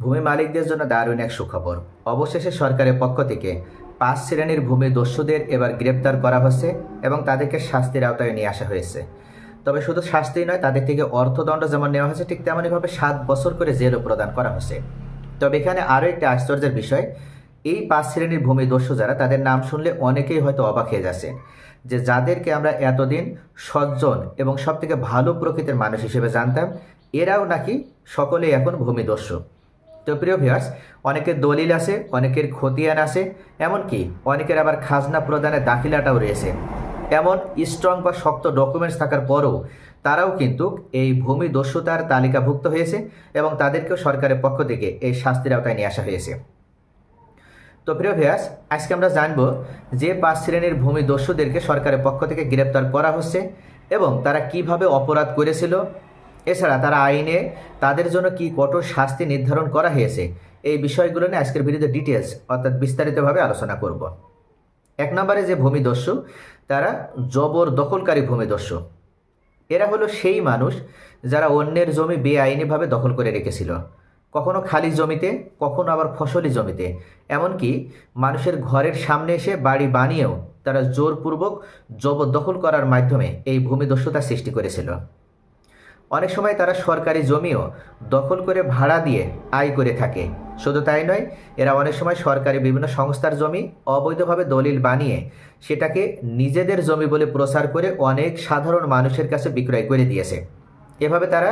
ভূমি মালিকদের জন্য দারুণ এক সুখবর। অবশেষে সরকারের পক্ষ থেকে পাঁচ শ্রেণির ভূমি দস্যুদের এবার গ্রেপ্তার করা হচ্ছে এবং তাদেরকে শাস্তির আওতায় নিয়ে আসা হয়েছে। তবে শুধু শাস্তি নয়, তাদের থেকে অর্থদণ্ড যেমন নেওয়া হয়েছে, ঠিক তেমনইভাবে সাত বছর করে জেলও প্রদান করা হচ্ছে তবে এখানে আরও একটি আশ্চর্যের বিষয়, এই পাঁচ শ্রেণির ভূমি দস্যু যারা, তাদের নাম শুনলে অনেকেই হয়তো অবাক হয়ে যাচ্ছে যে যাদেরকে আমরা এতদিন সজ্জন এবং সবথেকে ভালো প্রকৃতির মানুষ হিসেবে জানতাম, এরাও নাকি সকলেই এখন ভূমিদস্যু তো প্রিয় ভিউয়ার্স অনেকের দলিল আছে, অনেকের খতিয়ান আছে, এমনকি অনেকের আবার খাজনা প্রদানের দাখিলাটাও রয়েছে। এমন স্ট্রং বা শক্ত ডকুমেন্টস থাকার পরও তারাও কিন্তু এই ভূমি দস্যুতার তালিকাভুক্ত হয়েছে এবং তাদেরকেও সরকারের পক্ষ থেকে এই শাস্তির আওতায় নিয়ে আসা হয়েছে। তো প্রিয় ভিয়াস আজকে আমরা জানব যে পাঁচ শ্রেণির ভূমি দস্যুদেরকে সরকারের পক্ষ থেকে গ্রেপ্তার করা হচ্ছে এবং তারা কীভাবে অপরাধ করেছিল এছাড়া তারা আইনে তাদের জন্য কি কঠোর শাস্তি নির্ধারণ করা হয়েছে, এই বিষয়গুলো নিয়ে আজকের ভিডিওতে ডিটেলস অর্থাৎ বিস্তারিতভাবে আলোচনা করব। এক নম্বরে যে ভূমিদস্যু, তারা জবর দখলকারী ভূমিদস্যু। এরা হলো সেই মানুষ যারা অন্যের জমি বেআইনিভাবে দখল করে রেখেছিল। কখনো খালি জমিতে, কখনো আবার ফসলি জমিতে। এমনকি মানুষের ঘরের সামনে এসে বাড়ি বানিয়েও তারা জোরপূর্বক জবরদখল করার মাধ্যমে এই ভূমিদস্যুতা সৃষ্টি করেছিল। অনেক সময় তারা সরকারি জমিও দখল করে ভাড়া দিয়ে আয় করে থাকে। শুধু তাই নয়, এরা অনেক সময় সরকারি বিভিন্ন সংস্থার জমি অবৈধভাবে দলিল বানিয়ে সেটাকে নিজেদের জমি বলে প্রচার করে অনেক সাধারণ মানুষের কাছে বিক্রয় করে দিয়েছে। এভাবে তারা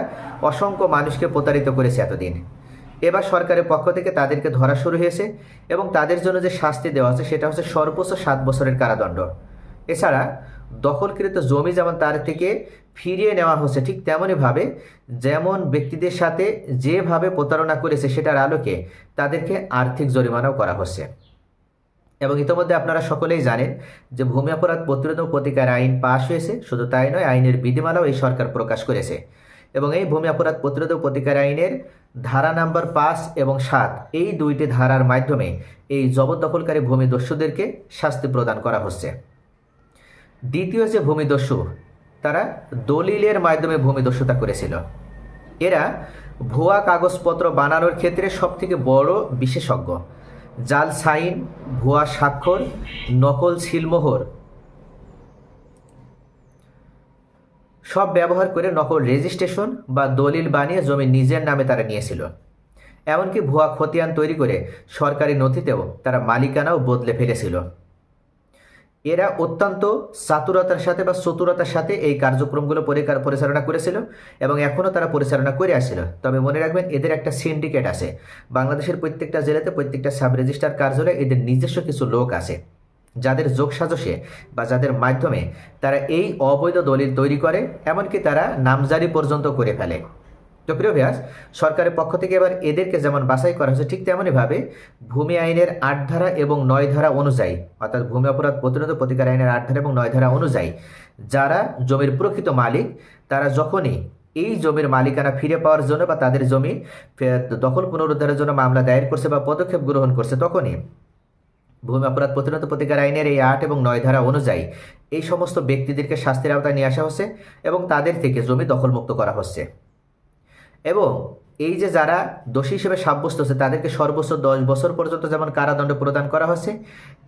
অসংখ্য মানুষকে প্রতারিত করেছে এতদিন। এবার সরকারের পক্ষ থেকে তাদেরকে ধরা শুরু হয়েছে এবং তাদের জন্য যে শাস্তি দেওয়া হচ্ছে সেটা হচ্ছে সর্বোচ্চ সাত বছরের কারাদণ্ড। এছাড়া দখলকৃত জমি যেমন তার থেকে ফিরিয়ে নেওয়া হচ্ছে ঠিক তেমনইভাবে যেমন ব্যক্তিদের সাথে যেভাবে প্রতারণা করেছে সেটার আলোকে তাদেরকে আর্থিক জরিমানাও করা হচ্ছে। এবং ইতিমধ্যে আপনারা সকলেই জানেন যে ভূমি অপরাধ প্রতিরোধ প্রতিকার আইন পাশ হয়েছে, শুধু তাই নয়, আইনের বিধিমালাও এই সরকার প্রকাশ করেছে। এবং এই ভূমি অপরাধ প্রতিরোধ প্রতিকার আইনের ধারা নাম্বার পাঁচ এবং সাত এই দুইটি ধারার মাধ্যমে এই জবরদখলকারী ভূমি দস্যুদেরকে শাস্তি প্রদান করা হচ্ছে। দ্বিতীয় যে ভূমিদস্যু তারা দলিলের মাধ্যমে ভূমিদস্যুতা করেছিল। এরা ভুয়া কাগজপত্র বানানোর ক্ষেত্রে সবথেকে বড় বিশেষজ্ঞ। জাল সাইন, ভুয়া স্বাক্ষর, নকল সিলমোহর সব ব্যবহার করে নকল রেজিস্ট্রেশন বা দলিল বানিয়ে জমি নিজের নামে তারা নিয়েছিল। এমনকি ভুয়া খতিয়ান তৈরি করে সরকারি নথিতেও তারা মালিকানাও বদলে ফেলেছিল। এরা অত্যন্ত চাতুরতার সাথে বা চতুরতার সাথে এই কার্যক্রমগুলো পরিচালনা করেছিল এবং এখনও তারা পরিচালনা করে আসছিল। তবে মনে রাখবেন, এদের একটা সিন্ডিকেট আছে। বাংলাদেশের প্রত্যেকটা জেলাতে প্রত্যেকটা সাব রেজিস্ট্রার কার্যালয়ে এদের নিজস্ব কিছু লোক আছে। যাদের যোগ সাজসে বা যাদের মাধ্যমে তারা এই অবৈধ দলিল তৈরি করে, এমনকি তারা নামজারি পর্যন্ত করে ফেলে। তো প্রিয় ব্যাস সরকারের পক্ষ থেকে এবার এদেরকে যেমন বাছাই করা হয়েছে, ঠিক তেমনইভাবে ভূমি আইনের আট ধারা এবং নয় ধারা অনুযায়ী, অর্থাৎ ভূমি অপরাধ প্রতিরোধ প্রতিকার আইনের আট ধারা এবং নয় ধারা অনুযায়ী, যারা জমির প্রকৃত মালিক, তারা যখনই এই জমির মালিকানা ফিরে পাওয়ার জন্য বা তাদের জমি দখল পুনরুদ্ধারের জন্য মামলা দায়ের করছে বা পদক্ষেপ গ্রহণ করছে, তখনই ভূমি অপরাধ প্রতিরোধ প্রতিকার আইনের এই আট এবং নয় ধারা অনুযায়ী এই সমস্ত ব্যক্তিদেরকে শাস্তির আওতায় নিয়ে আসা হচ্ছে এবং তাদের থেকে জমি দখলমুক্ত করা হচ্ছে। এবং এই যে যারা দোষী হিসেবে সাব্যস্ত হচ্ছে, তাদেরকে সর্বোচ্চ দশ বছর পর্যন্ত যেমন কারাদণ্ড প্রদান করা হচ্ছে,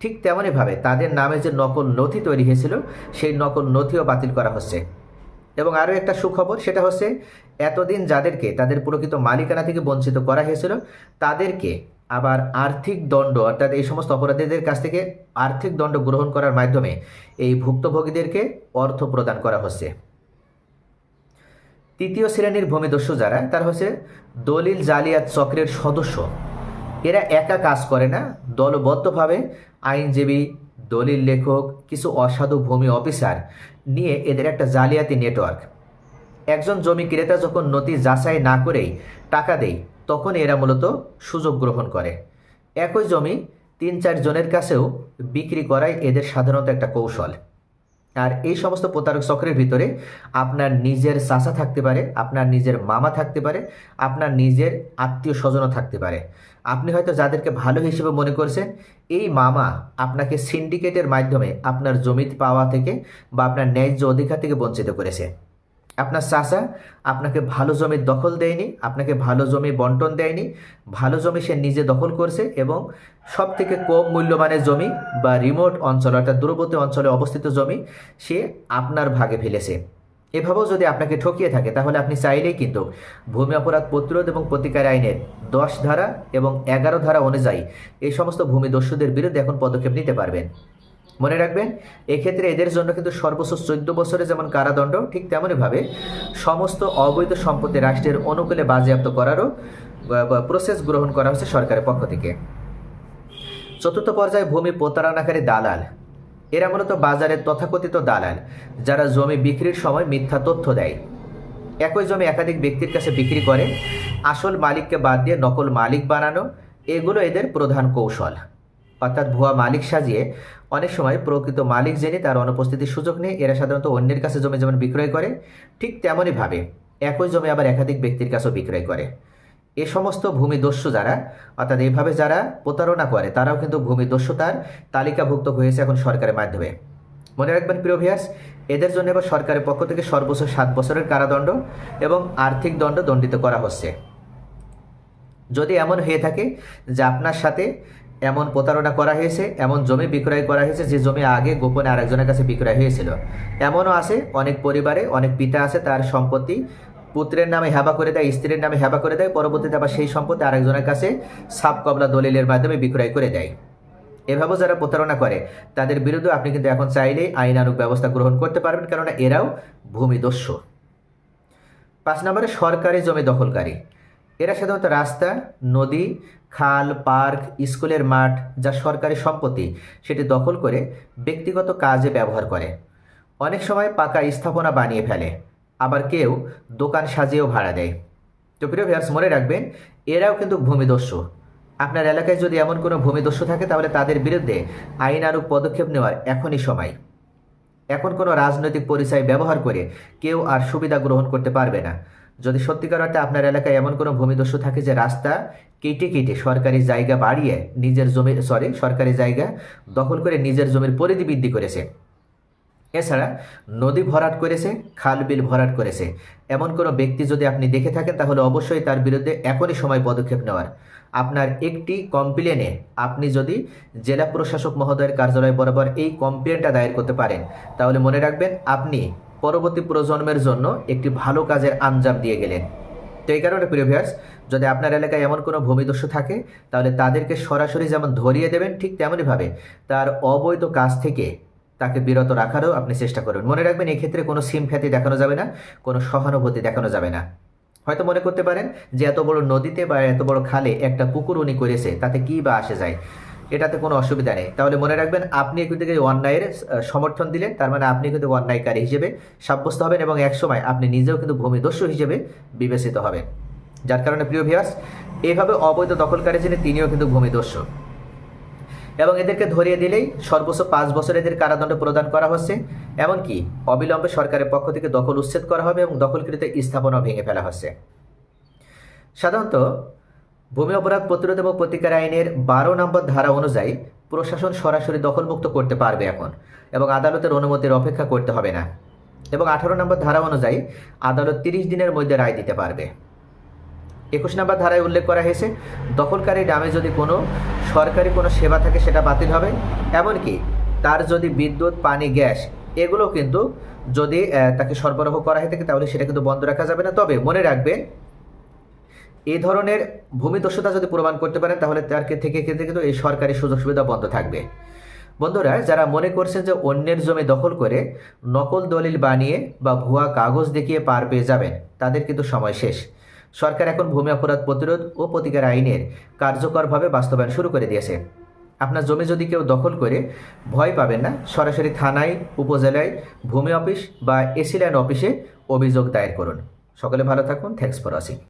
ঠিক তেমনইভাবে তাদের নামে যে নকল নথি তৈরি হয়েছিল, সেই নকল নথিও বাতিল করা হচ্ছে। এবং আরও একটা সুখবর, সেটা হচ্ছে এতদিন যাদেরকে, তাদের প্রকৃত মালিকানা থেকে বঞ্চিত করা হয়েছিল, তাদেরকে আবার আর্থিক দণ্ড, অর্থাৎ এই সমস্ত অপরাধীদের কাছ থেকে আর্থিক দণ্ড গ্রহণ করার মাধ্যমে এই ভুক্তভোগীদেরকে অর্থ প্রদান করা হচ্ছে। তৃতীয় শ্রেণির ভূমিদস্যু যারা, তারা হচ্ছে দলিল জালিয়াত চক্রের সদস্য। এরা একা কাজ করে না, দলবদ্ধভাবে আইনজীবী, দলিল লেখক, কিছু অসাধু ভূমি অফিসার নিয়ে এদের একটা জালিয়াতি নেটওয়ার্ক। একজন জমি ক্রেতা যখন নথি যাচাই না করেই টাকা দেয়, তখন এরা মূলত সুযোগ গ্রহণ করে। একই জমি তিন চার জনের কাছেও বিক্রি করাই এদের সাধারণত একটা কৌশল। আর এই সমস্ত প্রতারক চক্রের ভিতরে আপনার নিজের চাচা থাকতে পারে, আপনার নিজের মামা থাকতে পারে, আপনার নিজের আত্মীয় স্বজনও থাকতে পারে। আপনি হয়তো যাদেরকে ভালো হিসেবে মনে করছেন, এই মামা আপনাকে সিন্ডিকেটের মাধ্যমে আপনার জমিতে পাওয়া থেকে বা আপনার ন্যায্য অধিকার থেকে বঞ্চিত করেছে। আপনার চাষা আপনাকে ভালো জমির দখল দেয়নি, আপনাকে ভালো জমি বন্টন দেয়নি, ভালো জমি সে নিজে দখল করছে এবং সব থেকে কম মূল্যমানের জমি বা রিমোট অঞ্চল অর্থাৎ দূরবর্তী অঞ্চলে অবস্থিত জমি সে আপনার ভাগে ফেলেছে। এভাবেও যদি আপনাকে ঠকিয়ে থাকে, তাহলে আপনি চাইলেই কিন্তু ভূমি অপরাধ প্রতিরোধ এবং প্রতিকার আইনের দশ ধারা এবং এগারো ধারা অনুযায়ী এই সমস্ত ভূমি দস্যুদের বিরুদ্ধে এখন পদক্ষেপ নিতে পারবেন। মনে রাখবেন, এক্ষেত্রে এদের জন্য কিন্তু সর্বোচ্চ চোদ্দ বছরে যেমন কারাদণ্ড, ঠিক তেমনইভাবে সমস্ত অবৈধ সম্পত্তি রাষ্ট্রের অনুকূলে বাজেয়াপ্ত করারও প্রসেস গ্রহণ করা হচ্ছে সরকারের পক্ষ থেকে। চতুর্থ পর্যায়ে ভূমি প্রতারণাকারী দালাল। এরা মূলত বাজারের তথাকথিত দালাল, যারা জমি বিক্রির সময় মিথ্যা তথ্য দেয়। একই জমি একাধিক ব্যক্তির কাছে বিক্রি করে, আসল মালিককে বাদ দিয়ে নকল মালিক বানানো, এগুলো এদের প্রধান কৌশল। অর্থাৎ ভুয়া মালিক সাজিয়ে অনেক সময় প্রকৃত মালিক জেনে তার অনুপস্থিতির সুযোগ নেই এরা সাধারণত অন্যের কাছে জমি যেমন বিক্রয় করে, ঠিক তেমনইভাবে একই জমি আবার একাধিক ব্যক্তির কাছেও বিক্রয় করে। এ সমস্ত ভূমিদস্যু যারা, অর্থাৎ এইভাবে যারা প্রতারণা করে, তারাও কিন্তু ভূমি ভূমিদস্যুতার তালিকাভুক্ত হয়েছে এখন সরকারের মাধ্যমে। মনে রাখবেন প্রিয় ভিয়াস এদের জন্য এবার সরকারের পক্ষ থেকে সর্বোচ্চ সাত বছরের কারাদণ্ড এবং আর্থিক দণ্ড দণ্ডিত করা হচ্ছে। যদি এমন হয়ে থাকে যে আপনার সাথে এমন প্রতারণা করা হয়েছে, এমন জমি বিক্রয় করা হয়েছে, যে জমি আগে গোপনে আরেকজনের কাছে বিক্রয় হয়েছিল। এমনও আছে, অনেক পরিবারে অনেক পিতা আছে, তার সম্পত্তি পুত্রের নামে হেবা করে দেয়, স্ত্রীর নামে হেবা করে দেয়, পরবর্তীতে আবার সেই সম্পত্তি আরেকজনের কাছে সাপ কবলা দলিলের মাধ্যমে বিক্রয় করে দেয়। এভাবেও যারা প্রতারণা করে, তাদের বিরুদ্ধে আপনি কিন্তু এখন চাইলেই আইনানুক ব্যবস্থা গ্রহণ করতে পারবেন, কেননা এরাও ভূমিদস্যু। পাঁচ নম্বরে সরকারি জমি দখলকারী। এরা সাধারণত রাস্তা, নদী, খাল, পার্ক, স্কুলের মাঠ যা সরকারি সম্পত্তি, সেটি দখল করে ব্যক্তিগত কাজে ব্যবহার করে। অনেক সময় পাকা স্থাপনা বানিয়ে ফেলে, আবার কেউ দোকান সাজিয়েও ভাড়া দেয়। তো প্রিয় ভিয়ার্স মনে রাখবেন, এরাও কিন্তু ভূমিদস্যু। আপনার এলাকায় যদি এমন কোনো ভূমিদস্যু থাকে, তাহলে তাদের বিরুদ্ধে আইন আইনানুক পদক্ষেপ নেওয়ার এখনই সময়। এখন কোনো রাজনৈতিক পরিচয় ব্যবহার করে কেউ আর সুবিধা গ্রহণ করতে পারবে না। যদি সত্যিকার অর্থে আপনার এলাকায় এমন কোনো ভূমিদস্যু থাকে যে রাস্তা কেটে কেটে সরকারি জায়গা বাড়িয়ে নিজের জমির সরি সরকারি জায়গা দখল করে নিজের জমির পরিধি বৃদ্ধি করেছে। এছাড়া নদী ভরাট করেছে, খাল বিল ভরাট করেছে। এমন কোনো ব্যক্তি যদি আপনি দেখে থাকেন, তাহলে অবশ্যই তার বিরুদ্ধে এখনই সময় পদক্ষেপ নেওয়ার। আপনার একটি কমপ্লেনে আপনি যদি জেলা প্রশাসক মহোদয়ের কার্যালয় বরাবর এই কমপ্লেনটা দায়ের করতে পারেন, তাহলে মনে রাখবেন আপনি পরবর্তী প্রজন্মের জন্য একটি ভালো কাজের আঞ্জাম দিয়ে গেলেন। তো এই কারণে, প্রিয় ভিয়ার্স যদি আপনার এলাকায় এমন কোনো ভূমিদস্যু থাকে, তাহলে তাদেরকে সরাসরি যেমন ধরিয়ে দেবেন, ঠিক তেমনইভাবে তার অবৈধ কাজ থেকে তাকে বিরত রাখারও আপনি চেষ্টা করবেন মনে রাখবেন, এক্ষেত্রে কোনো সিমখ্যাতি দেখানো যাবে না, কোনো সহানুভূতি দেখানো যাবে না। হয়তো মনে করতে পারেন যে, এত বড় নদীতে বা এত বড় খালে একটা পুকুর উনি করেছে, তাতে কী বা আসে যায়? এটাতে কোনো অসুবিধা নেই। তাহলে মনে রাখবেন, আপনি থেকে অন্যায়ের সমর্থন দিলেন, তার মানে আপনি কিন্তু অন্যায়কারী হিসেবে সাব্যস্ত হবেন এবং একসময় আপনি নিজেও কিন্তু ভূমিদস্যু হিসেবে বিবেচিত হবেন। যার কারণে প্রিয় ভিয়াস এইভাবে অবৈধ দখলকারী যিনি, তিনিও কিন্তু ভূমিদস্যু। এবং এদেরকে ধরিয়ে দিলেই সর্বোচ্চ পাঁচ বছর এদের কারাদণ্ড প্রদান করা হচ্ছে। এমনকি অবিলম্বে সরকারের পক্ষ থেকে দখল উচ্ছেদ করা হবে এবং দখলকৃত স্থাপনা ভেঙে ফেলা হচ্ছে। সাধারণত ভূমি অপরাধ প্রতিরোধ এবং প্রতিকার আইনের বারো নম্বর ধারা অনুযায়ী প্রশাসন সরাসরি দখলমুক্ত করতে পারবে এখন, এবং আদালতের অনুমতির অপেক্ষা করতে হবে না। এবং আঠারো নম্বর ধারা অনুযায়ী আদালত তিরিশ দিনের মধ্যে রায় দিতে পারবে। একুশ নম্বর ধারায় উল্লেখ করা হয়েছে, দখলকারী নামে যদি কোনো সরকারি কোনো সেবা থাকে সেটা বাতিল হবে, এমনকি তার যদি বিদ্যুৎ, পানি, গ্যাস এগুলো কিন্তু যদি তাকে সরবরাহ করা হয়ে থাকে, তাহলে সেটা কিন্তু বন্ধ রাখা যাবে না। তবে মনে রাখবেন এই ধরনের ভূমিদস্যতা যদি প্রমাণ করতে পারেন, তাহলে তার থেকে ক্ষেত্রে কিন্তু এই সরকারি সুযোগ সুবিধা বন্ধ থাকবে। বন্ধুরা, যারা মনে করছেন যে অন্যের জমি দখল করে নকল দলিল বানিয়ে বা ভুয়া কাগজ দেখিয়ে পার পেয়ে যাবেন, তাদের কিন্তু সময় শেষ। সরকার এখন ভূমি অপরাধ প্রতিরোধ ও প্রতিকার আইনের কার্যকরভাবে বাস্তবায়ন শুরু করে দিয়েছে। আপনার জমি যদি কেউ দখল করে, ভয় পাবেন না, সরাসরি থানায়, উপজেলায়, ভূমি অফিস বা এসিল্যান্ড অফিসে অভিযোগ দায়ের করুন। সকলে ভালো থাকুন, থ্যাংকস ফর ওয়াচিং।